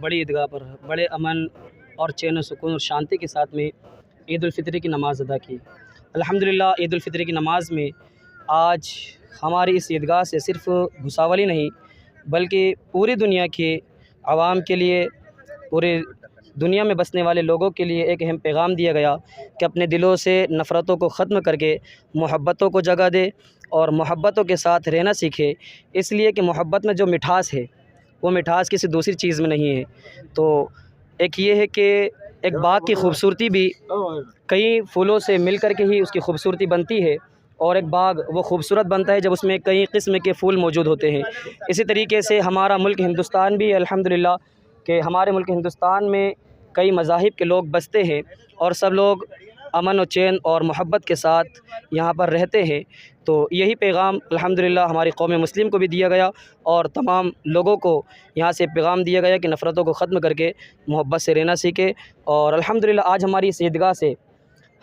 بڑی عیدگاہ پر بڑے امن اور چین و سکون اور شانتی کے ساتھ میں عید الفطر کی نماز ادا کی۔ الحمدللہ، عید الفطر کی نماز میں آج ہماری اس عیدگاہ سے صرف بھساولی نہیں، بلکہ پوری دنیا کے عوام کے لیے، پورے دنیا میں بسنے والے لوگوں کے لیے ایک اہم پیغام دیا گیا کہ اپنے دلوں سے نفرتوں کو ختم کر کے محبتوں کو جگہ دے اور محبتوں کے ساتھ رہنا سیکھے۔ اس لیے کہ محبت میں جو مٹھاس ہے، وہ مٹھاس کسی دوسری چیز میں نہیں ہے۔ تو ایک یہ ہے کہ ایک باغ کی خوبصورتی بھی کئی پھولوں سے مل کر کے ہی اس کی خوبصورتی بنتی ہے اور ایک باغ وہ خوبصورت بنتا ہے جب اس میں کئی قسم کے پھول موجود ہوتے ہیں۔ اسی طریقے سے ہمارا ملک ہندوستان بھی الحمدللہ کہ ہمارے ملک ہندوستان میں کئی مذاہب کے لوگ بستے ہیں اور سب لوگ امن و چین اور محبت کے ساتھ یہاں پر رہتے ہیں۔ تو یہی پیغام الحمدللہ ہماری قوم مسلم کو بھی دیا گیا اور تمام لوگوں کو یہاں سے پیغام دیا گیا کہ نفرتوں کو ختم کر کے محبت سے رہنا سیکھے اور الحمدللہ آج ہماری اس عیدگاہ سے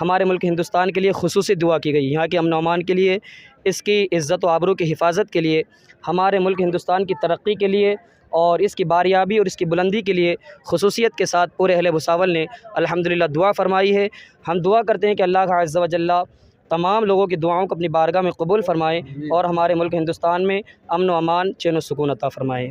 ہمارے ملک ہندوستان کے لیے خصوصی دعا کی گئی۔ یہاں کے امن و امان کے لیے، اس کی عزت و آبرو کی حفاظت کے لیے، ہمارے ملک ہندوستان کی ترقی کے لیے اور اس کی باریابی اور اس کی بلندی کے لیے خصوصیت کے ساتھ پورے اہل بساول نے الحمدللہ دعا فرمائی ہے۔ ہم دعا کرتے ہیں کہ اللہ عز و جل تمام لوگوں کی دعاؤں کو اپنی بارگاہ میں قبول فرمائے اور ہمارے ملک ہندوستان میں امن و امان، چین و سکون عطا فرمائے۔